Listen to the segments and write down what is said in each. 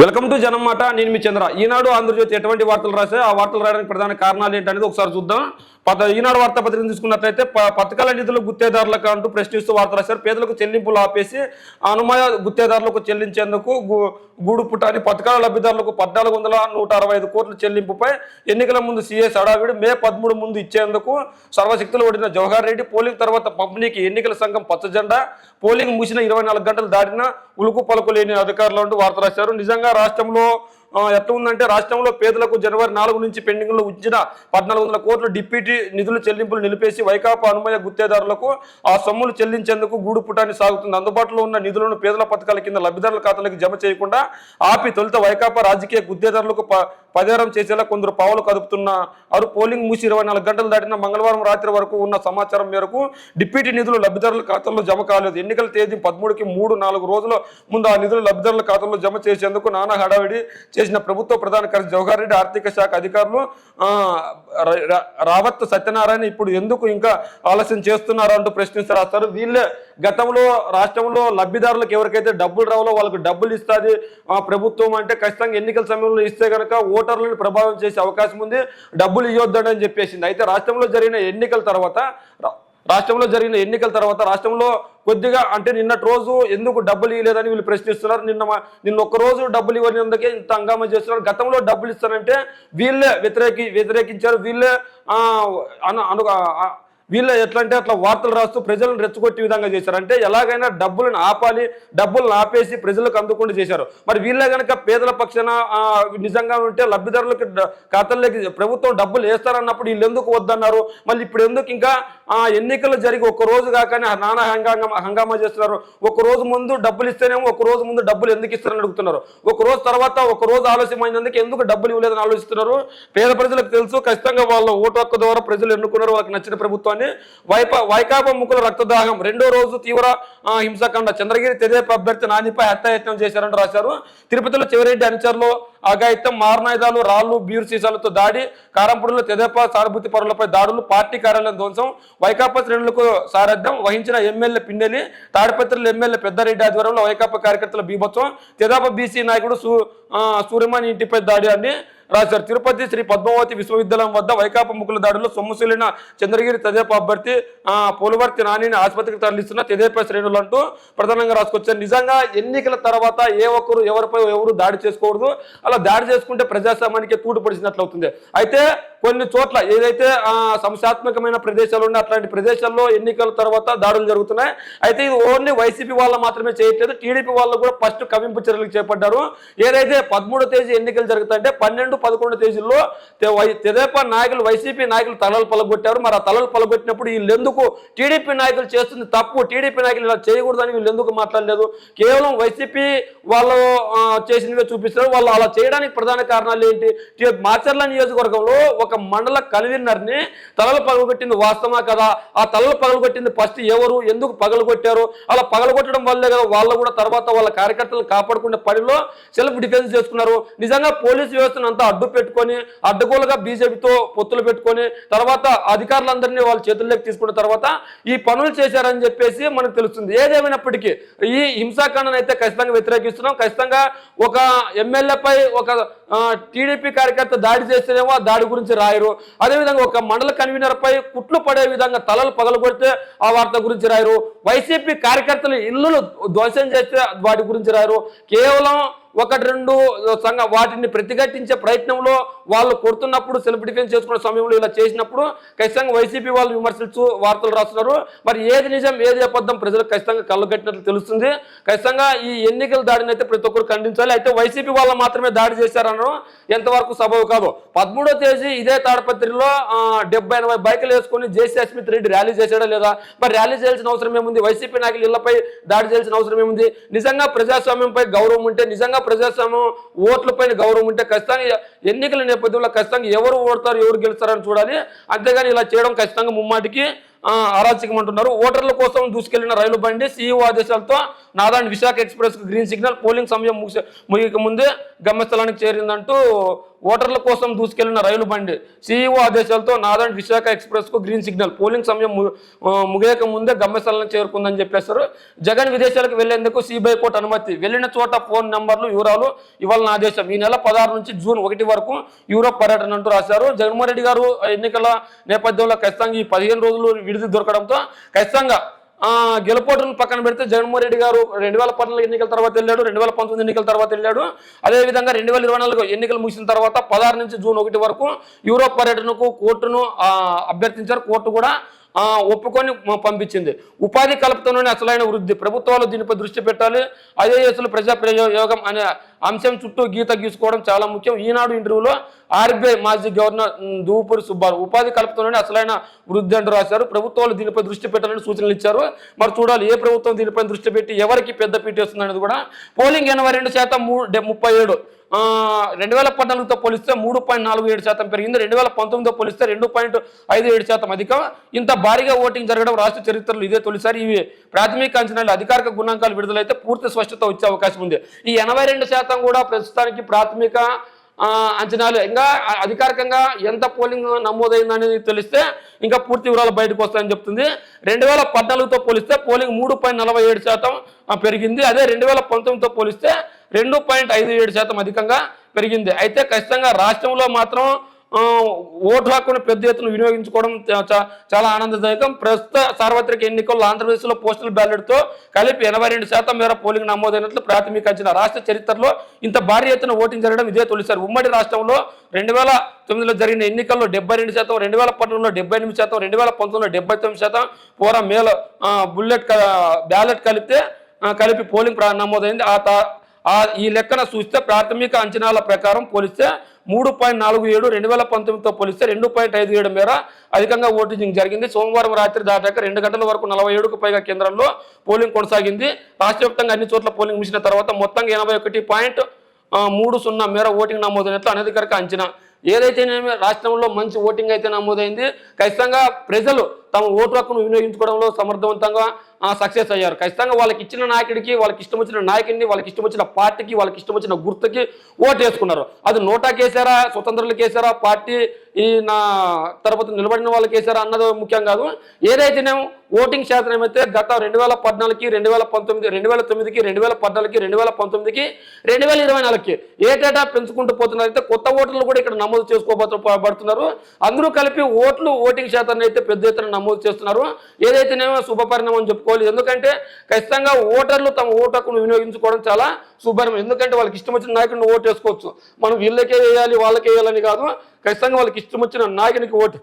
Welcome to జనం మాట నేను మీ చంద్ర. ఈనాడు ఆంధ్రజ్యోతి ఎటువంటి వార్తలు రాసే ఆ వార్తలు రాయడానికి ప్రధాన కారణాలు ఏంటనేది ఒకసారి చూద్దాం. పద ఈనాడు వార్తాపత్రికను తీసుకున్నట్లయితే ప- పథకాల నిధులు గుత్తేదారులకు అంటూ ప్రశ్నిస్తూ వార్త రాశారు. పేదలకు చెల్లింపులు ఆపేసి అనుమయ గుత్తేదారులకు చెల్లించేందుకు గు- గూడు పుట్టాని పథకాల లబ్ధిదారులకు పద్నాలుగు వందల నూట అరవై ఐదు కోట్ల చెల్లింపుపై ఎన్నికల ముందు సీఎస్ అడావిడి మే పదమూడు ముందు ఇచ్చేందుకు సర్వశక్తులు ఓడిన జవహర్ రెడ్డి పోలింగ్ తర్వాత పంపిణీకి ఎన్నికల సంఘం పచ్చజెండా. పోలింగ్ ముగిసిన ఇరవై నాలుగు గంటలు దాటిన ఉలుకు పలుకు లేని అధికారులు అంటూ వార్త రాశారు. నిజంగా రాష్ట్రంలో ఎట్లా ఉందంటే రాష్ట్రంలో పేదలకు జనవరి నాలుగు నుంచి పెండింగ్లో ఉంచిన పద్నాలుగు వందల కోట్ల డిప్యూటీ నిధుల చెల్లింపులు నిలిపేసి వైకాపా అనుమయ గుత్తేదారులకు ఆ సొమ్ములు చెల్లించేందుకు గూడు పుటాన్ని సాగుతుంది. అందుబాటులో ఉన్న నిధులను పేదల పథకాల కింద లబ్ధిదారుల ఖాతాలకు జమ చేయకుండా ఆపి తొలుత వైకాపా రాజకీయ గుత్తేదారులకు ప- పదేరం చేసేలా కొందరు పావులు కదుపుతున్నారు పోలింగ్ మూసి ఇరవై నాలుగు గంటలు దాటిన మంగళవారం రాత్రి వరకు ఉన్న సమాచారం మేరకు డిప్యూటీ నిధులు లబ్ధిదారుల ఖాతాల్లో జమ కాలేదు. ఎన్నికల తేదీ పదమూడుకి మూడు నాలుగు రోజుల ముందు ఆ నిధులు లబ్ధిదారుల ఖాతాల్లో జమ చేసేందుకు నానా హడావిడి చేసిన ప్రభుత్వ ప్రధాన కార్యదర్శి జవహర్ రెడ్డి ఆర్థిక శాఖ అధికారులు రావత్ సత్యనారాయణ ఇప్పుడు ఎందుకు ఇంకా ఆలస్యం చేస్తున్నారు అంటూ ప్రశ్నిస్తారు రాస్తారు వీళ్ళే గతంలో రాష్ట్రంలో లబ్ధిదారులకు ఎవరికైతే డబ్బులు రావాలో వాళ్ళకి డబ్బులు ఇస్తుంది ప్రభుత్వం అంటే ఖచ్చితంగా ఎన్నికల సమయంలో ఇస్తే కనుక ఓటర్లను ప్రభావం చేసే అవకాశం ఉంది డబ్బులు ఇవ్వద్దని చెప్పేసింది. అయితే రాష్ట్రంలో జరిగిన ఎన్నికల తర్వాత రాష్ట్రంలో జరిగిన ఎన్నికల తర్వాత రాష్ట్రంలో కొద్దిగా అంటే నిన్నటి రోజు ఎందుకు డబ్బులు ఇవ్వలేదని వీళ్ళు ప్రశ్నిస్తున్నారు. నిన్న నిన్న ఒక్క రోజు డబ్బులు ఇవ్వనందుకే ఇంత హంగామా చేస్తున్నారు. గతంలో డబ్బులు ఇస్తారంటే వీళ్ళే వ్యతిరేకి వ్యతిరేకించారు. వీళ్ళే అను వీళ్ళు ఎట్లా అంటే అట్లా వార్తలు రాస్తూ ప్రజలను రెచ్చగొట్టే విధంగా చేశారు. అంటే ఎలాగైనా డబ్బులను ఆపాలి డబ్బులను ఆపేసి ప్రజలకు అందుకుండా చేశారు. మరి వీళ్ళే కనుక పేదల పక్షాన నిజంగా ఉంటే లబ్ధిదారులకు డ- ఖాతాల్లోకి ప్రభుత్వం డబ్బులు వేస్తారన్నప్పుడు వీళ్ళు ఎందుకు వద్దన్నారు? మళ్ళీ ఇప్పుడు ఎందుకు ఇంకా ఆ, ఎన్నికలు జరిగి ఒక రోజు కాకనే నానా హంగామా హంగామా చేస్తున్నారు. ఒక రోజు ముందు డబ్బులు ఇస్తేనేమో ఒక రోజు ముందు డబ్బులు ఎందుకు ఇస్తారని అడుగుతున్నారు. ఒక రోజు తర్వాత ఒక రోజు ఆలస్యమైనందుకు ఎందుకు డబ్బులు ఇవ్వలేదని ఆలోచిస్తున్నారు? పేద ప్రజలకు తెలుసు ఖచ్చితంగా వాళ్ళ ఓటు హక్కు ద్వారా ప్రజలు ఎన్నుకున్నారు వాళ్ళకి నచ్చిన ప్రభుత్వాన్ని వైపా వైకాపా ముక్కుల రక్తదాహం. రెండో రోజు తీవ్ర హింసాకాండ చంద్రగిరి తెదేప అభ్యర్థి నానిపై హత్యాయత్నం చేశారని రాశారు. తిరుపతిలో చివరెడ్డి అనుచరులు అఘాయిత్యం మారణాయుధాలు రాళ్ళు బీరు సీసాలతో దాడి కారంపూడిలో తెదేప సానుభూతి పరులపై దాడులు పార్టీ కార్యాలయం ధ్వంసం వైకాపా శ్రేణులకు సారథ్యం వహించిన ఎమ్మెల్యే పిన్నెలి తాడిపత్రుల ఎమ్మెల్యే పెద్దారెడ్డి ఆధ్వర్యంలో వైకాపా కార్యకర్తల బీభత్సం తెదేప బీసీ నాయకుడు సూ సూర్యమాని ఇంటిపై దాడి అని రాశారు తిరుపతి శ్రీ పద్మావతి విశ్వవిద్యాలయం వద్ద వైకాపా ముక్కుల దాడులు సొమ్ముసూలిన చంద్రగిరి తెదేపా అభ్యర్థి పోలవర్తి పోలువర్తి నానిని ఆసుపత్రికి తరలిస్తున్న తెదేపా శ్రేణులు అంటూ ప్రధానంగా రాసుకొచ్చారు. నిజంగా ఎన్నికల తర్వాత ఏ ఒక్కరు ఎవరిపై ఎవరు దాడి చేసుకోకూడదు. అలా దాడి చేసుకుంటే ప్రజాస్వామ్యానికి తూటు పడిచినట్లు అవుతుంది అయితే కొన్ని చోట్ల ఏదైతే సంశాత్మకమైన సంస్థాత్మకమైన ప్రదేశాలు ఉన్నాయి అట్లాంటి ప్రదేశాల్లో ఎన్నికల తర్వాత దాడులు జరుగుతున్నాయి. అయితే ఇది ఓన్లీ వైసీపీ వాళ్ళు మాత్రమే చేయట్లేదు. టీడీపీ వాళ్ళు కూడా ఫస్ట్ కవింపు చర్యలు చేపట్టారు ఏదైతే పదమూడో తేదీ ఎన్నికలు జరుగుతాయంటే పన్నెండు పదకొండు తేదీల్లో తెదేపా నాయకులు వైసీపీ నాయకులు తలలు పలగొట్టారు. మరి ఆ తలలు పలగొట్టినప్పుడు వీళ్ళెందుకు టీడీపీ నాయకులు చేస్తుంది తప్పు? టీడీపీ నాయకులు ఇలా చేయకూడదని వీళ్ళు ఎందుకు మాట్లాడలేదు? కేవలం వైసీపీ వాళ్ళు చేసినవి చేసినవే చూపిస్తారు. వాళ్ళు అలా చేయడానికి ప్రధాన కారణాలు ఏంటి? మాచర్ల నియోజకవర్గంలో ఒక మండల కన్వీనర్ని తలలు పగలగొట్టింది వాస్తవమా కదా? ఆ తలలు పగలగొట్టింది ఫస్ట్ ఎవరు? ఎందుకు పగలగొట్టారు? అలా పగలగొట్టడం వల్లే కదా వాళ్ళు కూడా తర్వాత వాళ్ళ కార్యకర్తలు కాపాడుకునే పనిలో సెల్ఫ్ డిఫెన్స్ చేసుకున్నారు. నిజంగా పోలీసు వ్యవస్థను అంతా అడ్డు పెట్టుకొని అడ్డగోలుగా బీజేపీతో పొత్తులు పెట్టుకొని తర్వాత అధికారులందరినీ వాళ్ళ చేతుల్లోకి తీసుకున్న తర్వాత ఈ పనులు చేశారని చెప్పేసి మనకు తెలుస్తుంది. ఏదేమైనప్పటికీ ఈ హింసాకాండను అయితే ఖచ్చితంగా వ్యతిరేకిస్తున్నాం. ఖచ్చితంగా ఒక ఎమ్మెల్యేపై ఒక టీడీపీ కార్యకర్త దాడి చేస్తేనేమో ఆ దాడి గురించి రాయరు. అదేవిధంగా ఒక మండల కన్వీనర్ పై కుట్లు పడే విధంగా తలలు పగలగొడితే ఆ వార్త గురించి రాయరు. వైసీపీ కార్యకర్తలు ఇల్లులు ధ్వంసం చేస్తే వాటి గురించి రాయరు. కేవలం ఒకటి రెండు సంఘ వాటిని ప్రతిఘటించే ప్రయత్నంలో వాళ్ళు కొడుతున్నప్పుడు సెల్ఫ్ డిఫెన్స్ చేసుకునే సమయంలో ఇలా చేసినప్పుడు ఖచ్చితంగా వైసీపీ వాళ్ళు విమర్శించు వార్తలు రాస్తున్నారు. మరి ఏది నిజం ఏది అబద్ధం ప్రజలకు ఖచ్చితంగా కళ్ళుగట్టినట్లు తెలుస్తుంది. ఖచ్చితంగా ఈ ఎన్నికల దాడిని అయితే ప్రతి ఒక్కరు ఖండించాలి. అయితే వైసీపీ వాళ్ళు మాత్రమే దాడి చేశారనడం ఎంతవరకు సబబు కాదు. పదమూడో తేదీ ఇదే తాడపత్రిలో డెబ్బై ఎనభై బైకులు వేసుకొని జేసీ అస్మిత్ రెడ్డి ర్యాలీ చేశాడా లేదా? మరి ర్యాలీ చేయాల్సిన అవసరం ఏముంది? వైసీపీ నాయకులు ఇళ్ళపై దాడి చేయాల్సిన అవసరం ఏముంది? నిజంగా ప్రజాస్వామ్యంపై గౌరవం ఉంటే నిజంగా ప్రజాస్వామ్యం ఓట్లపైన గౌరవం ఉంటే ఖచ్చితంగా ఎన్నికల నేపథ్యంలో ఖచ్చితంగా ఎవరు ఓడతారు ఎవరు గెలుస్తారని చూడాలి. అంతేగాని ఇలా చేయడం ఖచ్చితంగా ముమ్మాటికి అరాచకం అంటున్నారు ఓటర్ల కోసం దూసుకెళ్ళిన రైలు బండి సీఈఓ ఆదేశాలతో Narayana Visakha express green signal polling సమయం ముగిసే ముగిక ముందే గమ్యస్థలానికి చేరిందంటూ ఓటర్ల కోసం దూసుకెళ్ళిన రైలు బండి. సీఈఓ ఆదేశాలతో నారాయణ విశాఖ ఎక్స్ప్రెస్కు గ్రీన్ సిగ్నల్. పోలింగ్ సమయం ముగియక ముందే గమ్యస్థలం చేరుకుందని చెప్పేశారు. జగన్ విదేశాలకు వెళ్ళేందుకు సిబిఐ కోర్టు అనుమతి. వెళ్ళిన చోట ఫోన్ నెంబర్లు వివరాలు ఇవ్వాలని ఆదేశం. ఈ నెల పదహారు నుంచి జూన్ ఒకటి వరకు యూరోప్ పర్యటన అంటూ రాశారు. జగన్మోహన్ రెడ్డి గారు ఎన్నికల నేపథ్యంలో ఖచ్చితంగా ఈ పదిహేను రోజులు విడిది దొరకడంతో ఖచ్చితంగా గెలుపోటును పక్కన పెడితే జగన్మోహన్ రెడ్డి గారు రెండు వేల పద్నాలుగు ఎన్నికల తర్వాత వెళ్ళాడు రెండు వేల పంతొమ్మిది ఎన్నికల తర్వాత వెళ్ళాడు. అదేవిధంగా రెండు వేల ఇరవై నాలుగు ఎన్నికలు ముగిసిన తర్వాత పదహారు నుంచి జూన్ ఒకటి వరకు యూరోప్ పర్యటనకు కోర్టును అభ్యర్థించారు. కోర్టు కూడా ఒప్పుకొని పంపించింది. ఉపాధి కల్పనలోనే అసలైన వృద్ధి. ప్రభుత్వాలు దీనిపై దృష్టి పెట్టాలి. ఐఏఎస్లు ప్రజా ప్రయోగం అనే అంశం చుట్టూ గీత గీసుకోవడం చాలా ముఖ్యం. ఈనాడు ఇంటర్వ్యూలో ఆర్బీఐ మాజీ గవర్నర్ దూపూరి సుబ్బారావు ఉపాధి కల్పనలోనే అసలైన వృద్ధి అంటూ రాశారు. ప్రభుత్వాలు దీనిపై దృష్టి పెట్టాలని సూచనలు ఇచ్చారు. మరి చూడాలి ఏ ప్రభుత్వం దీనిపై దృష్టి పెట్టి ఎవరికి పెద్ద పీట అనేది కూడా. పోలింగ్ ఎనభై రెండు శాతం మూడు డె- ముప్పై ఏడు రెండు వేల పద్నాలుగుతో పోలిస్తే మూడు పాయింట్ నాలుగు ఏడు శాతం పెరిగింది. రెండు వేల పంతొమ్మిదితో పోలిస్తే రెండు పాయింట్ ఐదు ఏడు శాతం అధికం. ఇంత భారీగా ఓటింగ్ జరగడం రాష్ట్ర చరిత్రలో ఇదే తొలిసారి. ఇవి ప్రాథమిక అంచనాలు అధికారిక గుణాంకాలు విడుదలైతే పూర్తి స్పష్టత వచ్చే అవకాశం ఉంది. ఈ ఎనభై రెండు శాతం కూడా ప్రస్తుతానికి ప్రాథమిక అంచనాలు. ఇంకా అధికారికంగా ఎంత పోలింగ్ నమోదైందనేది తెలిస్తే ఇంకా పూర్తి వివరాలు బయటకు వస్తాయని చెప్తుంది. రెండు వేల పద్నాలుగుతో పోలిస్తే పోలింగ్ మూడు పాయింట్ నలభై ఏడు శాతం పెరిగింది. అదే రెండు వేల పంతొమ్మిదితో పోలిస్తే రెండు పాయింట్ ఐదు ఏడు శాతం అధికంగా పెరిగింది. అయితే ఖచ్చితంగా రాష్ట్రంలో మాత్రం ఓటు హక్కును పెద్ద ఎత్తున వినియోగించుకోవడం చా- చాలా ఆనందదాయకం. ప్రస్తుత సార్వత్రిక ఎన్నికల్లో ఆంధ్రప్రదేశ్లో పోస్టల్ బ్యాలెట్తో కలిపి ఎనభై రెండు శాతం మేర పోలింగ్ నమోదైనట్లు ప్రాథమిక అంచనా. రాష్ట్ర చరిత్రలో ఇంత భారీ ఎత్తున ఓటింగ్ జరగడం ఇదే తొలిసారి. ఉమ్మడి రాష్ట్రంలో రెండు వేల తొమ్మిదిలో జరిగిన ఎన్నికల్లో డెబ్బై రెండు శాతం రెండు వేల పన్నెండులో డెబ్బై ఎనిమిది శాతం రెండు వేల పంతొమ్మిదిలో డెబ్బై తొమ్మిది శాతం పూరా మేల బుల్లెట్ బ్యాలెట్ కలిపితే కలిపి పోలింగ్ నమోదైంది. ఆ ఆ ఈ లెక్కన చూస్తే ప్రాథమిక అంచనాల ప్రకారం పోలిస్తే మూడు పాయింట్ నాలుగు ఏడు రెండు వేల పంతొమ్మిదితో పోలిస్తే రెండు పాయింట్ ఐదు ఏడు మేర అధికంగా ఓటింగ్ జరిగింది. సోమవారం రాత్రి దాటాక రెండు గంటల వరకు నలభై ఏడుకు పైగా కేంద్రంలో పోలింగ్ కొనసాగింది. రాష్ట్ర అన్ని చోట్ల పోలింగ్ ముగిసిన తర్వాత మొత్తంగా ఎనభై ఒకటి పాయింట్ మూడు సున్నా మేర ఓటింగ్ నమోదైనట్లు అనధికారిక అంచనా. ఏదైతేనేమి రాష్ట్రంలో మంచి ఓటింగ్ అయితే నమోదైంది. ఖచ్చితంగా ప్రజలు తమ ఓటు హక్కును వినియోగించుకోవడంలో సమర్థవంతంగా సక్సెస్ అయ్యారు. ఖచ్చితంగా వాళ్ళకి ఇచ్చిన నాయకుడికి వాళ్ళకి ఇష్టం వచ్చిన నాయకుడిని వాళ్ళకి ఇష్టం వచ్చిన పార్టీకి వాళ్ళకి ఇష్టం వచ్చిన గుర్తుకి ఓటు వేసుకున్నారు అది నోటాకి వేసారా స్వతంత్రులకు వేసారా పార్టీ ఈ నా తరపతి నిలబడిన వాళ్ళకి వేసారా అన్నది ముఖ్యం కాదు. ఏదైతేనేమో ఓటింగ్ శాతం ఏమైతే గత రెండు వేల పద్నాలుగుకి రెండు వేల పంతొమ్మిది రెండు వేల తొమ్మిదికి రెండు వేల పద్నాలుగుకి రెండు వేల పంతొమ్మిదికి రెండు వేల ఇరవై నాలుగుకి ఏటేటా పెంచుకుంటూ పోతున్నారు. అయితే కొత్త ఓటర్లు కూడా ఇక్కడ నమోదు చేసుకోబడుతున్నారు. అందరూ కలిపి ఓట్లు ఓటింగ్ శాతాన్ని అయితే పెద్ద ఎత్తున నమోదు చేస్తున్నారు. ఏదైతేనేమో శుభపరిణామం చెప్పుకోవాలి. ఎందుకంటే ఖచ్చితంగా ఓటర్లు తమ ఓటకును వినియోగించుకోవడం చాలా శుభపరిణామం ఎందుకంటే వాళ్ళకి ఇష్టం వచ్చిన నాయకుడిని ఓటు వేసుకోవచ్చు. మనం వీళ్ళకే వేయాలి వాళ్ళకే వేయాలని కాదు. ఖచ్చితంగా వాళ్ళకి ఇష్టం వచ్చిన నాయకునికి ఓటు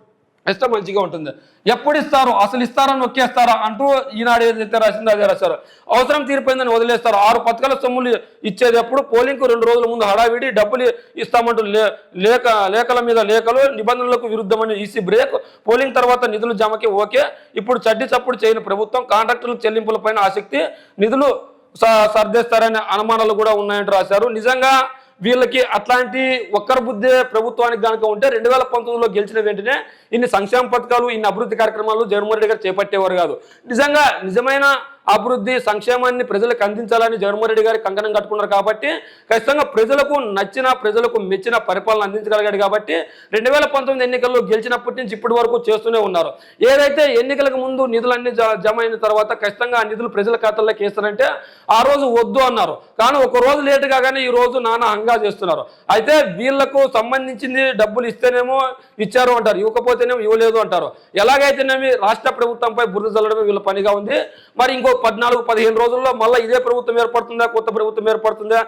ఇష్టం మంచిగా ఉంటుంది. ఎప్పుడు ఇస్తారు? అసలు ఇస్తారా? నొక్కేస్తారా? అంటూ ఈనాడు ఏదైతే రాసిందో అదే రాశారు. అవసరం తీరిపోయిందని వదిలేస్తారు. ఆరు పథకాల సొమ్ములు ఇచ్చేది ఎప్పుడు? పోలింగ్కు రెండు రోజుల ముందు హడావిడి డబ్బులు ఇస్తామంటూ లే- లేఖ లేఖల మీద లేఖలు నిబంధనలకు విరుద్ధమని ఈసీ బ్రేక్ పోలింగ్ తర్వాత నిధులు జమకి ఓకే. ఇప్పుడు చడ్డి చప్పుడు చేయని ప్రభుత్వం కాంట్రాక్టుల చెల్లింపులపైన ఆసక్తి నిధులు స- సర్దేస్తారనే అనుమానాలు కూడా ఉన్నాయంటూ రాశారు. నిజంగా వీళ్ళకి అట్లాంటి ఒక్కరి బుద్ధే ప్రభుత్వానికి కనుక ఉంటే రెండు వేల పంతొమ్మిదిలో గెలిచిన వెంటనే ఇన్ని సంక్షేమ పథకాలు ఇన్ని అభివృద్ధి కార్యక్రమాలు జగన్మోహన్ రెడ్డి గారు చేపట్టేవారు కాదు. నిజంగా నిజమైన అభివృద్ధి సంక్షేమాన్ని ప్రజలకు అందించాలని జగన్మోహన్ రెడ్డి గారి కంకణం కట్టుకున్నారు కాబట్టి ఖచ్చితంగా ప్రజలకు నచ్చిన ప్రజలకు మెచ్చిన పరిపాలన అందించగలిగాడు కాబట్టి రెండు వేల పంతొమ్మిది ఎన్నికల్లో గెలిచినప్పటి నుంచి ఇప్పటి వరకు చేస్తూనే ఉన్నారు. ఏదైతే ఎన్నికలకు ముందు నిధులన్నీ జ- జమ అయిన తర్వాత ఖచ్చితంగా ఆ నిధులు ప్రజల ఖాతాల్లోకి వేస్తారంటే ఆ రోజు వద్దు అన్నారు. కానీ ఒక రోజు లేట్ కాగానే ఈ రోజు నానా హంగా చేస్తున్నారు. అయితే వీళ్ళకు సంబంధించింది డబ్బులు ఇస్తేనేమో ఇచ్చారు అంటారు. ఇవ్వకపోతేనేమో ఇవ్వలేదు అంటారు. ఎలాగైతేనేమి రాష్ట్ర ప్రభుత్వంపై బురద చల్లడమే వీళ్ళ పనిగా ఉంది. మరి ఇంకో పద్నాలుగు పదిహేను రోజుల్లో మళ్ళీ ఇదే ప్రభుత్వం ఏర్పడుతుందా కొత్త ప్రభుత్వం ఏర్పడుతుందా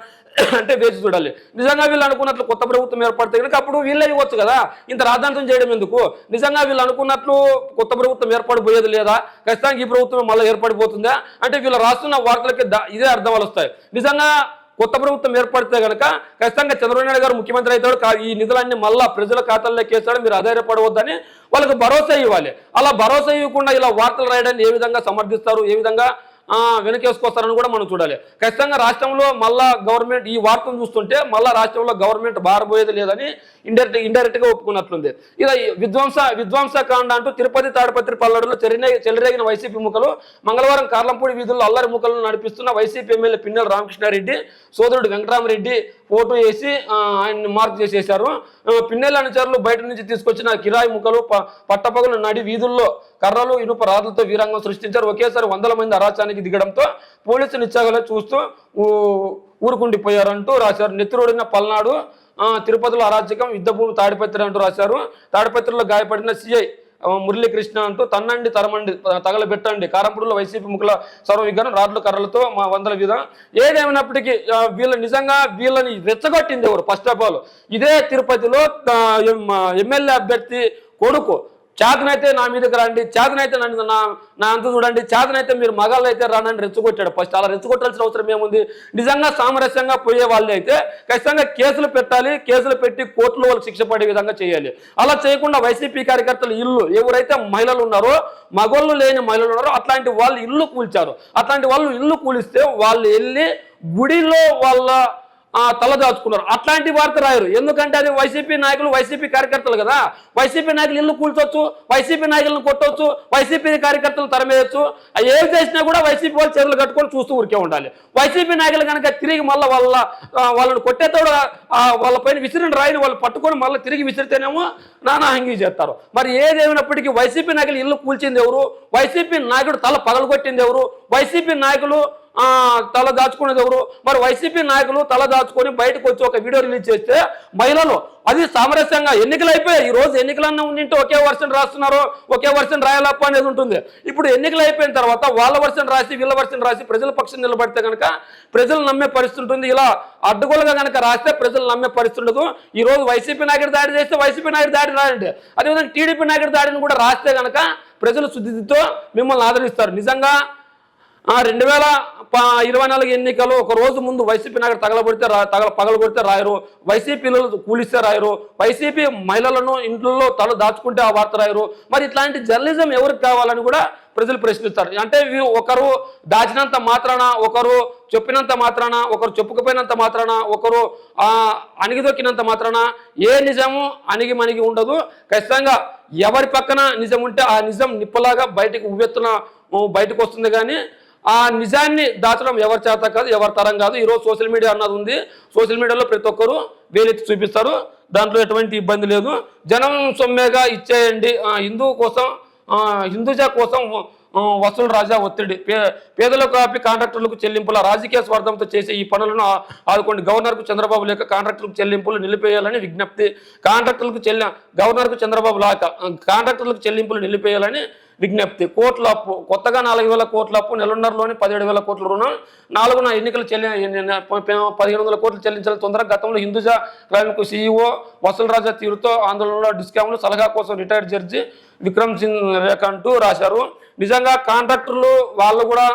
అంటే వేచి చూడాలి. నిజంగా వీళ్ళు అనుకున్నట్లు కొత్త ప్రభుత్వం ఏర్పడితే కనుక అప్పుడు వీళ్ళే ఇవ్వచ్చు కదా? ఇంత రాద్ధాంతం చేయడం ఎందుకు? నిజంగా వీళ్ళు అనుకున్నట్లు కొత్త ప్రభుత్వం ఏర్పడిపోయేది లేదా? ఖచ్చితంగా ఈ ప్రభుత్వం మళ్ళీ ఏర్పడిపోతుందా? అంటే వీళ్ళు రాస్తున్న వార్తలకి ఇదే అర్థం వస్తాయి నిజంగా కొత్త ప్రభుత్వం ఏర్పడితే కనుక ఖచ్చితంగా చంద్రబాబు నాయుడు గారు ముఖ్యమంత్రి అవుతాడు. ఈ నిధులన్నీ మళ్ళా ప్రజల ఖాతాల్లోకి వేస్తాడు మీరు ఆధారపడవద్దని వాళ్ళకి భరోసా ఇవ్వాలి. అలా భరోసా ఇవ్వకుండా ఇలా వార్తలు రాయడాన్ని ఏ విధంగా సమర్థిస్తారు? ఏ విధంగా వెనకేసుకొస్తారని కూడా మనం చూడాలి. ఖచ్చితంగా రాష్ట్రంలో మళ్ళా గవర్నమెంట్ ఈ వార్తను చూస్తుంటే మళ్ళా రాష్ట్రంలో గవర్నమెంట్ బారబోయేది లేదని ఇండైరెక్ట్ ఇండైరెక్ట్గా ఒప్పుకున్నట్లుంది. ఇలా విధ్వంస విధ్వంస విధ్వంసకాండ అంటూ తిరుపతి తాడపత్రి పల్లడులో చెరినే చెలరేగిన వైసీపీ ముఖలు మంగళవారం కార్లంపూడి వీధుల్లో అల్లరి ముఖలను నడిపిస్తున్న వైసీపీ ఎమ్మెల్యే పిన్నెల రామకృష్ణారెడ్డి సోదరుడు వెంకటరామరెడ్డి ఫోటో వేసి ఆయన్ని మార్క్ చేసేశారు. పిన్నెల అనుచరులు బయట నుంచి తీసుకొచ్చిన కిరాయి ముఖలు ప- పట్టపగలు నడి వీధుల్లో కర్రలు ఇనుప రాళ్ళతో వీరంగం సృష్టించారు. ఒకేసారి వందల మంది అరాచానికి దిగడంతో పోలీసులు నిచ్చాగలో చూస్తూ ఊరుకుండిపోయారంటూ రాశారు. నెత్తిరోడిన పల్నాడు తిరుపతిలో అరాచకం యుద్ధభూమి తాడిపత్రి అంటూ రాశారు. తాడిపత్రిలో గాయపడిన సిఐ మురళీకృష్ణ అంటూ తన్నండి తరమండి తగలబెట్టండి. కారంపూడిలో వైసీపీ ముఖుల సర్వ విజ్ఞానం రాడ్ల కర్రలతో మా వందల విధం. ఏదేమైనప్పటికీ వీళ్ళు వీళ్ళ నిజంగా వీళ్ళని రెచ్చగొట్టింది ఎవరు? ఫస్ట్ ఆఫ్ ఆల్ ఇదే తిరుపతిలో ఎమ్మెల్యే అభ్యర్థి కొడుకు. చేతనైతే నా మీదకి రండి చేతనైతే నన్ను నా నా అంత చూడండి చేతనైతే మీరు మగాళ్ళు అయితే రానని రెచ్చగొట్టాడు. ఫస్ట్ అలా రెచ్చగొట్టాల్సిన అవసరం ఏముంది? నిజంగా సామరస్యంగా పోయే వాళ్ళు అయితే ఖచ్చితంగా కేసులు పెట్టాలి కేసులు పెట్టి కోర్టులో వాళ్ళు శిక్ష పడే విధంగా చేయాలి. అలా చేయకుండా వైసీపీ కార్యకర్తలు ఇల్లు ఎవరైతే మహిళలు ఉన్నారో మగోళ్ళు లేని మహిళలు ఉన్నారో అట్లాంటి వాళ్ళు ఇల్లు కూల్చారు. అట్లాంటి వాళ్ళు ఇల్లు కూలిస్తే వాళ్ళు వెళ్ళి గుడిలో వాళ్ళ తలదాచుకున్నారు అట్లాంటి వార్త రాయరు. ఎందుకంటే అది వైసీపీ నాయకులు వైసీపీ కార్యకర్తలు కదా. వైసీపీ నాయకులు ఇల్లు కూల్చొచ్చు వైసీపీ నాయకులను కొట్టొచ్చు వైసీపీ కార్యకర్తలు తరమేయచ్చు ఏం చేసినా కూడా వైసీపీ వాళ్ళు చర్యలు కట్టుకొని చూస్తూ ఊరికే ఉండాలి. వైసీపీ నాయకులు కనుక తిరిగి మళ్ళీ వాళ్ళ వాళ్ళని కొట్టేతోడు వాళ్ళపైన వాళ్ళ పైన విసిరిన రాయిని వాళ్ళు పట్టుకొని మళ్ళీ తిరిగి విసిరితేనేమో నానా హంగీ చేస్తారు. మరి ఏదేమైనప్పటికీ వైసీపీ నాయకులు ఇల్లు కూల్చింది ఎవరు? వైసీపీ నాయకుడు తల పగలగొట్టింది ఎవరు? వైసీపీ నాయకులు తల దాచుకునేది ఎవరు? మరి వైసీపీ నాయకులు తల దాచుకొని బయటకు వచ్చి ఒక వీడియో రిలీజ్ చేస్తే మహిళలు అది సామరస్యంగా ఎన్నికలు అయిపోయాయి ఈ రోజు ఎన్నికలన్నా ఉండింటే ఒకే వర్షన్ రాస్తున్నారు ఒకే వర్షన్ రాయాలప్ప అనేది ఉంటుంది. ఇప్పుడు ఎన్నికలు అయిపోయిన తర్వాత వాళ్ళ వర్షన్ రాసి వీళ్ళ వర్షన్ రాసి ప్రజల పక్షం నిలబడితే కనుక ప్రజలు నమ్మే పరిస్థితి ఉంటుంది. ఇలా అడ్డగోలుగా కనుక రాస్తే ప్రజలు నమ్మే పరిస్థితి ఉండదు. ఈ రోజు వైసీపీ నాయకుడు దాడి చేస్తే వైసీపీ నాయకుడు దాడి రాయండి. అదేవిధంగా టీడీపీ నాయకుడు దాడిని కూడా రాస్తే కనుక ప్రజలు శుద్ధితో మిమ్మల్ని ఆదరిస్తారు. నిజంగా రెండు వేల ప- ఇరవై నాలుగు ఎన్నికలు ఒక రోజు ముందు వైసీపీ నాయకుడు తగలబడితే రా తగల పగలబడితే రాయరు. వైసీపీలు కూలిస్తే రాయరు. వైసీపీ మహిళలను ఇంట్లో తల దాచుకుంటే ఆ వార్త రాయరు. మరి ఇట్లాంటి జర్నలిజం ఎవరికి కావాలని కూడా ప్రజలు ప్రశ్నిస్తారు. అంటే ఒకరు దాచినంత మాత్రాన ఒకరు చెప్పినంత మాత్రాన ఒకరు చెప్పుకపోయినంత మాత్రాన ఒకరు అణిగిదొక్కినంత మాత్రాన ఏ నిజము అణిగి మణిగి ఉండదు. ఖచ్చితంగా ఎవరి పక్కన నిజం ఉంటే ఆ నిజం నిప్పలాగా బయటకు ఉవ్వెత్తున బయటకు వస్తుంది కానీ ఆ నిజాన్ని దాచడం ఎవరి చేత కాదు ఎవరి తరం కాదు. ఈరోజు సోషల్ మీడియా అన్నది ఉంది. సోషల్ మీడియాలో ప్రతి ఒక్కరు వేలెత్తి చూపిస్తారు. దాంట్లో ఎటువంటి ఇబ్బంది లేదు. జనం సొమ్మేగా ఇచ్చేయండి. హిందూ కోసం ఆ, హిందూజా కోసం వసూలు రాజా ఒత్తిడి. పే పేదలకు ఆపి కాంట్రాక్టర్లకు చెల్లింపుల రాజకీయ స్వార్థంతో చేసే ఈ పనులను ఆదుకోండి. గవర్నర్కు చంద్రబాబు లేక కాంట్రాక్టర్లకు చెల్లింపులు నిలిపేయాలని విజ్ఞప్తి. కాంట్రాక్టర్లకు చెల్లి గవర్నర్కు చంద్రబాబు లేక కాంట్రాక్టర్లకు చెల్లింపులు నిలిపేయాలని విజ్ఞప్తి. కోట్ల అప్పు కొత్తగా నాలుగు వేల కోట్ల అప్పు నెలన్నరలోని పదిహేడు వేల కోట్ల రుణం నాలుగున ఎన్నికలు చెల్లి పదిహేను వందల కోట్లు చెల్లించాలి తొందరగా. గతంలో హిందూజా క్రైమ్కు సీఈఓ వసూల్ రాజా తీరుతో ఆందోళనలో డిస్కౌంట్లు సలహా కోసం రిటైర్డ్ జడ్జి విక్రమ్ సింగ్ రేఖ అంటూ రాశారు. నిజంగా కాంట్రాక్టర్లు వాళ్ళు కూడా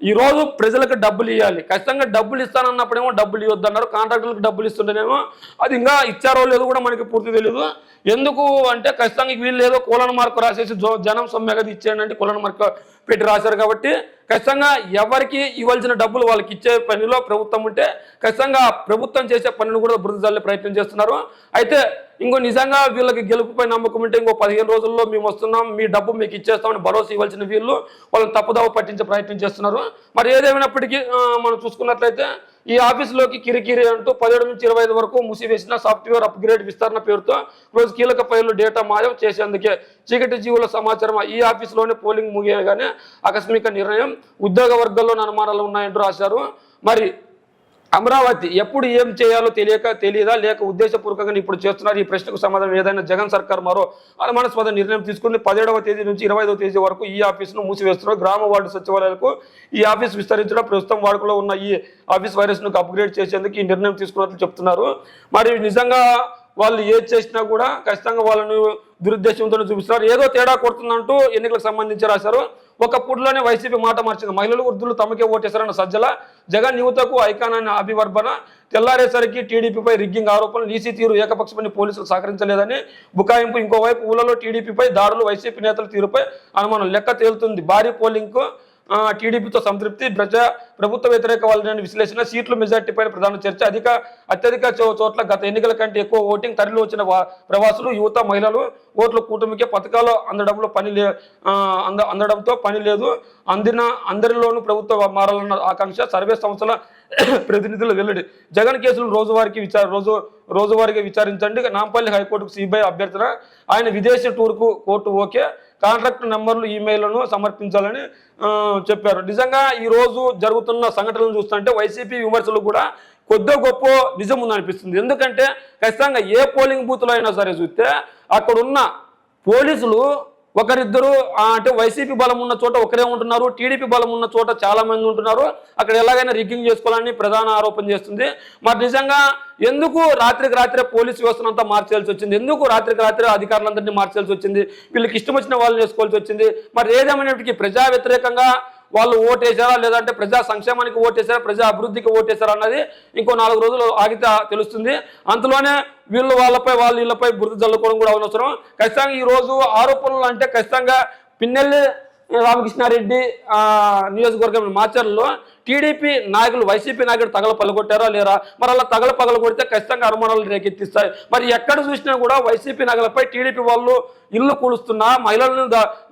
ఈ రోజు ప్రజలకు డబ్బులు ఇవ్వాలి ఖచ్చితంగా డబ్బులు ఇస్తానన్నప్పుడేమో డబ్బులు ఇవ్వద్దు అన్నారు కాంట్రాక్టర్లకు డబ్బులు ఇస్తుంటేనేమో అది ఇంకా ఇచ్చారో లేదో కూడా మనకి పూర్తి తెలియదు ఎందుకు అంటే ఖచ్చితంగా వీళ్ళు ఏదో కులన మార్కు రాసేసి జో- జనం సొమ్మెగది ఇచ్చేయండి అంటే కులన మార్కు పెట్టి రాశారు కాబట్టి ఖచ్చితంగా ఎవరికి ఇవ్వాల్సిన డబ్బులు వాళ్ళకి ఇచ్చే పనిలో ప్రభుత్వం ఉంటే ఖచ్చితంగా ప్రభుత్వం చేసే పనిని కూడా బురద ప్రయత్నం చేస్తున్నారు. అయితే ఇంకో నిజంగా వీళ్ళకి గెలుపుపై నమ్మకం ఉంటే ఇంకో పదిహేను రోజుల్లో మేము వస్తున్నాం మీ డబ్బు మీకు ఇచ్చేస్తామని భరోసా ఇవ్వాల్సిన వీళ్ళు వాళ్ళని తప్పుదావ పట్టించే ప్రయత్నం చేస్తున్నారు. మరి ఏదేమైనప్పటికీ మనం చూసుకున్నట్లయితే ఈ ఆఫీసులోకి కిరికిరి అంటూ పదిహేడు నుంచి ఇరవై ఐదు వరకు మూసివేసిన సాఫ్ట్వేర్ అప్గ్రేడ్ విస్తరణ పేరుతో రోజు కీలక ఫైళ్ళు డేటా మాయం చేసేందుకే చీకటి జీవుల సమాచారం ఈ ఆఫీసులోనే పోలింగ్ ముగియగానే ఆకస్మిక నిర్ణయం ఉద్యోగ వర్గాల్లో అనుమానాలు ఉన్నాయంటూ రాశారు. మరి అమరావతి ఎప్పుడు ఏం చేయాలో తెలియక తెలియదా? లేక ఉద్దేశపూర్వకంగా ఇప్పుడు చేస్తున్నారు? ఈ ప్రశ్నకు సమాధానం ఏదైనా జగన్ సర్కార్ మరో అనుమానాస్పద నిర్ణయం తీసుకుని పదిహేడవ తేదీ నుంచి ఇరవై ఐదవ తేదీ వరకు ఈ ఆఫీసును మూసివేస్తున్నారు. గ్రామ వార్డు సచివాలయాలకు ఈ ఆఫీస్ విస్తరించడం ప్రస్తుతం వాడుకలో ఉన్న ఈ ఆఫీస్ వైరస్ను అప్గ్రేడ్ చేసేందుకు ఈ నిర్ణయం తీసుకున్నట్లు చెప్తున్నారు. మరి నిజంగా వాళ్ళు ఏది చేసినా కూడా ఖచ్చితంగా వాళ్ళను దురుద్దేశంతో చూపిస్తున్నారు. ఏదో తేడా కొడుతుందంటూ ఎన్నికలకు సంబంధించి రాశారు. ఒక వైసీపీ మాట మార్చింది. మహిళలు వృద్ధులు తమకే ఓటేశారన్న సజ్జల జగన్ యువతకు ఐకాన్ అనే అభివర్భన తెల్లారేసరికి టీడీపీపై రిగ్గింగ్ ఆరోపణలు ఈసీ తీరు ఏకపక్షమని పోలీసులు సహకరించలేదని బుకాయింపు. ఇంకోవైపు ఊళ్ళలో టీడీపీపై దాడులు వైసీపీ నేతల తీరుపై అనుమానం లెక్క తేలుతుంది. భారీ పోలింగ్కు టీడీపీతో సంతృప్తి ప్రజా ప్రభుత్వ వ్యతిరేక వాళ్ళని విశ్లేషణ సీట్ల మెజార్టీ పైన ప్రధాన చర్చ అధిక అత్యధిక చో- చోట్ల గత ఎన్నికల కంటే ఎక్కువ ఓటింగ్ తరలి వచ్చిన ప్రవాసులు యువత మహిళలు ఓట్ల కూటమికి పథకాలు అందడంలో పని లే అంద అందడంతో పని లేదు. అందిన అందరిలోనూ ప్రభుత్వ మారాలన్న ఆకాంక్ష సర్వే సంస్థల ప్రతినిధులు వెల్లడి. జగన్ కేసులు రోజువారికి విచార రోజు రోజువారీగా విచారించండి. నాంపల్లి హైకోర్టుకు సిబిఐ అభ్యర్థన. ఆయన విదేశీ టూర్కు కోర్టు ఓకే. కాంట్రాక్ట్ నెంబర్లు ఈమెయిల్లను సమర్పించాలని చెప్పారు. నిజంగా ఈ రోజు జరుగుతున్న సంఘటనలు చూస్తుంటే వైసీపీ విమర్శలు కూడా కొద్దో గొప్ప నిజం ఉందనిపిస్తుంది ఎందుకంటే ఖచ్చితంగా ఏ పోలింగ్ బూత్లో అయినా సరే చూస్తే అక్కడున్న పోలీసులు ఒకరిద్దరు అంటే వైసీపీ బలం ఉన్న చోట ఒకరే ఉంటున్నారు టీడీపీ బలం ఉన్న చోట చాలా మంది ఉంటున్నారు. అక్కడ ఎలాగైనా రిగ్గింగ్ చేసుకోవాలని ప్రధాన ఆరోపణ చేస్తుంది. మరి నిజంగా ఎందుకు రాత్రికి రాత్రే పోలీసు వ్యవస్థనంతా మార్చాల్సి వచ్చింది? ఎందుకు రాత్రికి రాత్రే అధికారులందరినీ మార్చాల్సి వచ్చింది? వీళ్ళకి ఇష్టం వచ్చిన వాళ్ళని చేసుకోవాల్సి వచ్చింది? మరి ఏదేమైనప్పటికీ ప్రజా వ్యతిరేకంగా వాళ్ళు ఓటేశారా లేదంటే ప్రజా సంక్షేమానికి ఓటేశారా ప్రజా అభివృద్ధికి ఓటేశారా అన్నది ఇంకో నాలుగు రోజులు ఆగితే తెలుస్తుంది. అంతలోనే వీళ్ళు వాళ్ళపై వాళ్ళు వీళ్ళపై బురద జల్లుకోవడం కూడా అవసరం ఖచ్చితంగా ఈ రోజు ఆరోపణలు అంటే ఖచ్చితంగా పిన్నెల్లి రామకృష్ణారెడ్డి నియోజకవర్గం మాచర్లలో టీడీపీ నాయకులు వైసీపీ నాయకులు తగల పగలగొట్టారా లేరా? మరి అలా తగల పగలగొడితే ఖచ్చితంగా అనుమానాలు రేకెత్తిస్తాయి. మరి ఎక్కడ చూసినా కూడా వైసీపీ నాయకులపై టీడీపీ వాళ్ళు ఇల్లు కూలుస్తున్నా మహిళలను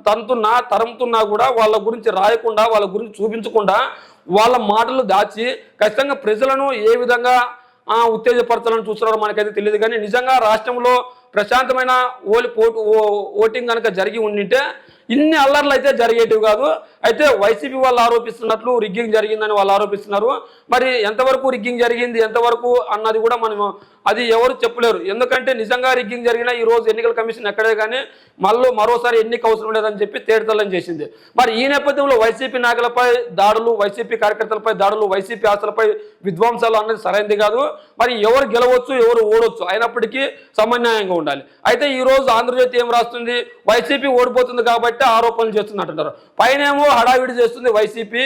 తంతున్నా తరుముతున్నా కూడా వాళ్ళ గురించి రాయకుండా వాళ్ళ గురించి చూపించకుండా వాళ్ళ మాటలు దాచి ఖచ్చితంగా ప్రజలను ఏ విధంగా ఉత్తేజపరచాలని చూస్తున్నారో మనకైతే తెలియదు. కానీ నిజంగా రాష్ట్రంలో ప్రశాంతమైన ఓలి పోటు ఓటింగ్ కనుక జరిగి ఉండింటే ఇన్ని అల్లర్లు అయితే జరిగేటివి కాదు. అయితే వైసీపీ వాళ్ళు ఆరోపిస్తున్నట్లు రిగ్గింగ్ జరిగిందని వాళ్ళు ఆరోపిస్తున్నారు. మరి ఎంతవరకు రిగ్గింగ్ జరిగింది ఎంతవరకు అన్నది కూడా మనం అది ఎవరు చెప్పలేరు. ఎందుకంటే నిజంగా రిగ్గింగ్ జరిగినా ఈ రోజు ఎన్నికల కమిషన్ ఎక్కడే కానీ మళ్ళీ మరోసారి ఎన్నిక అవసరం లేదని చెప్పి తేడతలం చేసింది. మరి ఈ నేపథ్యంలో వైసీపీ నాయకులపై దాడులు వైసీపీ కార్యకర్తలపై దాడులు వైసీపీ ఆశలపై విధ్వంసాలు అన్నది సరైనది కాదు. మరి ఎవరు గెలవచ్చు ఎవరు ఓడవచ్చు అయినప్పటికీ సమన్యాయంగా ఉండాలి. అయితే ఈ రోజు ఆంధ్రజ్యోతి ఏం రాస్తుంది? వైసీపీ ఓడిపోతుంది కాబట్టి ఆరోపణలు చేస్తున్నట్టున్నారు పైనేమో హడావిడి చేస్తుంది వైసీపీ.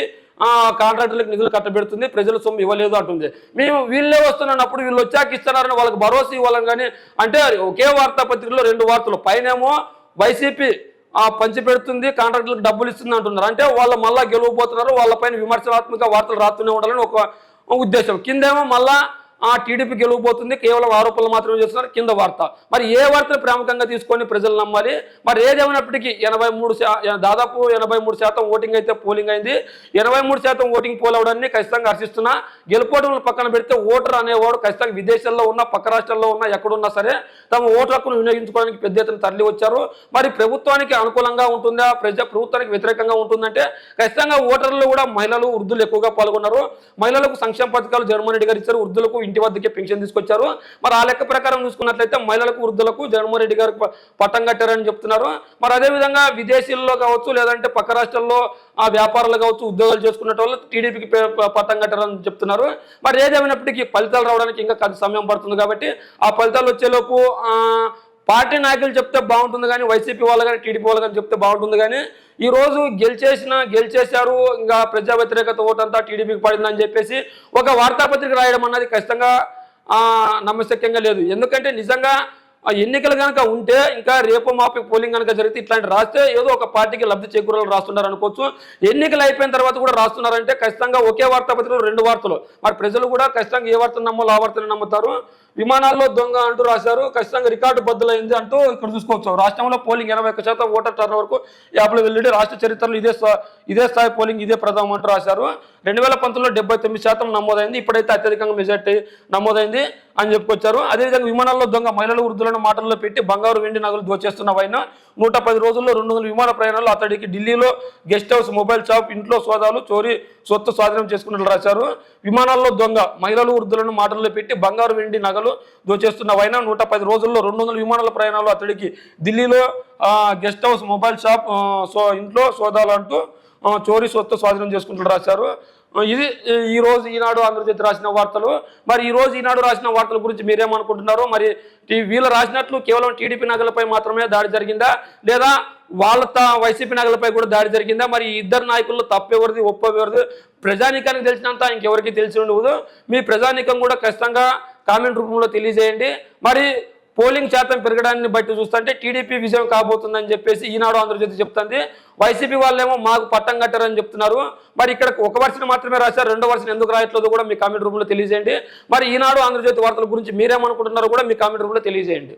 కాంట్రాక్టర్లకు నిధులు కట్టబెడుతుంది ప్రజల సొమ్ము ఇవ్వలేదు అంటుంది. మేము వీళ్ళే వస్తున్నప్పుడు వీళ్ళు వచ్చాక ఇస్తున్నారని వాళ్ళకి భరోసా ఇవ్వాలని కానీ అంటే ఒకే వార్తాపత్రికలో రెండు వార్తలు. పైనేమో వైసీపీ పంచిపెడుతుంది పంచి పెడుతుంది కాంట్రాక్టులకు డబ్బులు ఇస్తుంది అంటున్నారు. అంటే వాళ్ళు మళ్ళీ గెలవబోతున్నారు వాళ్ళపైన విమర్శనాత్మక వార్తలు రాస్తూనే ఉండాలని ఒక ఉద్దేశం. కిందేమో మళ్ళా ఆ టీడీపీ గెలవబోతుంది. కేవలం ఆరోపణలు మాత్రమే చేస్తున్నారు. కింద వార్త. మరి ఏ వార్తను ప్రాముఖ్యంగా తీసుకొని ప్రజలు నమ్మాలి? మరి ఏదేమైనప్పటికీ ఎనభై మూడు దాదాపు ఎనభై మూడు శాతం ఓటింగ్ అయితే పోలింగ్ అయింది. ఎనభై మూడు శాతం ఓటింగ్ పోల్ అవడాన్ని ఖచ్చితంగా హర్షిస్తున్నా. గెలుపోవడం పక్కన పెడితే ఓటర్ అనేవాడు ఖచ్చితంగా విదేశాల్లో ఉన్న పక్క రాష్ట్రాల్లో ఉన్న ఎక్కడున్నా సరే తమ ఓటు హక్కును వినియోగించుకోవడానికి పెద్ద ఎత్తున తరలి వచ్చారు. మరి ప్రభుత్వానికి అనుకూలంగా ఉంటుందా? ప్రజా ప్రభుత్వానికి వ్యతిరేకంగా ఉంటుందంటే ఖచ్చితంగా ఓటర్లు కూడా మహిళలు వృద్ధులు ఎక్కువగా పాల్గొన్నారు. మహిళలకు సంక్షేమ పథకాలు జగన్మోహన్ రెడ్డి గారు ఇచ్చారు. వృద్ధులకు ఇంటి వద్దకే పెన్షన్ తీసుకొచ్చారు. మరి ఆ లెక్క ప్రకారం చూసుకున్నట్లయితే మహిళలకు వృద్ధులకు జగన్మోహన్ రెడ్డి గారు పట్టం కట్టారని చెప్తున్నారు. మరి అదేవిధంగా విదేశీల్లో కావచ్చు లేదంటే పక్క రాష్ట్రాల్లో ఆ వ్యాపారాలు కావచ్చు ఉద్యోగాలు చేసుకున్న వాళ్ళు టీడీపీకి పట్టం కట్టారని చెప్తున్నారు. మరి ఏదేమైనప్పటికీ ఫలితాలు రావడానికి ఇంకా కొంత సమయం పడుతుంది కాబట్టి ఆ ఫలితాలు వచ్చేలోపు పార్టీ నాయకులు చెప్తే బాగుంటుంది కానీ వైసీపీ వాళ్ళు కానీ టీడీపీ వాళ్ళు కానీ చెప్తే బాగుంటుంది కానీ ఈ రోజు గెలిచేసిన గెలిచేశారు ఇంకా ప్రజా వ్యతిరేకత ఓటంతా టీడీపీకి పడిందని చెప్పేసి ఒక వార్తాపత్రిక రాయడం అన్నది ఖచ్చితంగా నమ్మశక్యంగా లేదు. ఎందుకంటే నిజంగా ఆ ఎన్నికలు కనుక ఉంటే ఇంకా రేపు మాపి పోలింగ్ కనుక జరిగితే ఇట్లాంటి రాస్తే ఏదో ఒక పార్టీకి లబ్ధి చేకూరలు రాస్తున్నారు అనుకోవచ్చు. ఎన్నికలు అయిపోయిన తర్వాత కూడా రాస్తున్నారంటే ఖచ్చితంగా ఒకే వార్తాపత్రికలు రెండు వార్తలు. మరి ప్రజలు కూడా ఖచ్చితంగా ఏ వార్తను నమ్మాలో ఆ వార్తను నమ్ముతారు. విమానాల్లో దొంగ అంటూ రాశారు. ఖచ్చితంగా రికార్డు బద్దలైంది అంటూ ఇక్కడ చూసుకోవచ్చు. రాష్ట్రంలో పోలింగ్ ఎనభై ఒక్క శాతం ఓటర్ టర్న్ వరకు యాప్లో వెళ్ళి రాష్ట్ర చరిత్రలో ఇదే ఇదే స్థాయి పోలింగ్ ఇదే ప్రథమం అంటూ రాశారు. రెండు వేల పంతొమ్మిదిలో డెబ్బై తొమ్మిది శాతం నమోదైంది. ఇప్పుడైతే అత్యధికంగా మెజార్టీ నమోదైంది. అని చెప్పుకొచ్చారు. అదేవిధంగా విమానాల్లో దొంగ మహిళల వృద్ధులను మాటల్లో పెట్టి బంగారు వెండి నగలు దోచేస్తున్న వైన నూట పది రోజుల్లో రెండు వందల విమాన ప్రయాణాలు అతడికి ఢిల్లీలో గెస్ట్ హౌస్ మొబైల్ షాప్ ఇంట్లో సోదాలు చోరీ సొత్తు స్వాధీనం చేసుకున్నట్లు రాశారు. విమానాల్లో దొంగ మహిళలు వృద్ధులను మాటల్లో పెట్టి బంగారు వెండి నగలు దోచేస్తున్న వైన నూట పది రోజుల్లో రెండు వందల విమానాల ప్రయాణాలు అతడికి ఢిల్లీలో guest house mobile shop so ఇంట్లో సోదాలు అంటూ చోరీ సొత్తు స్వాధీనం చేసుకుంటూ రాశారు. ఇది ఈరోజు ఈనాడు ఆంధ్రజ్యోతి రాసిన వార్తలు. మరి ఈరోజు ఈనాడు రాసిన వార్తల గురించి మీరేమనుకుంటున్నారు? మరి వీళ్ళు రాసినట్లు కేవలం టీడీపీ నగలపై మాత్రమే దాడి జరిగిందా? లేదా వాళ్ళ త- వైసీపీ నగలపై కూడా దాడి జరిగిందా? మరి ఇద్దరు నాయకుల్లో తప్పెవరిది ఒప్పెవరిది? ప్రజానీకానికి తెలిసినంత ఇంకెవరికి తెలిసి ఉండదు. మీ ప్రజానీకం కూడా ఖచ్చితంగా కామెంట్ రూపంలో తెలియజేయండి. మరి పోలింగ్ శాతం పెరగడాన్ని బట్టి చూస్తుంటే టీడీపీ విజయం కాబోతుందని చెప్పేసి ఈనాడు ఆంధ్రజ్యోతి చెప్తుంది. వైసీపీ వాళ్ళేమో మాకు పట్టం కట్టారని చెప్తున్నారు. మరి ఇక్కడ ఒక వర్షన్ మాత్రమే రాశారు రెండో వర్షన్ ఎందుకు రాయట్లేదు కూడా మీ కామెంట్ రూమ్లో తెలియజేయండి. మరి ఈనాడు ఆంధ్రజ్యోతి వార్తల గురించి మీరేమనుకుంటున్నారో కూడా మీ కామెంట్ రూమ్లో తెలియజేయండి.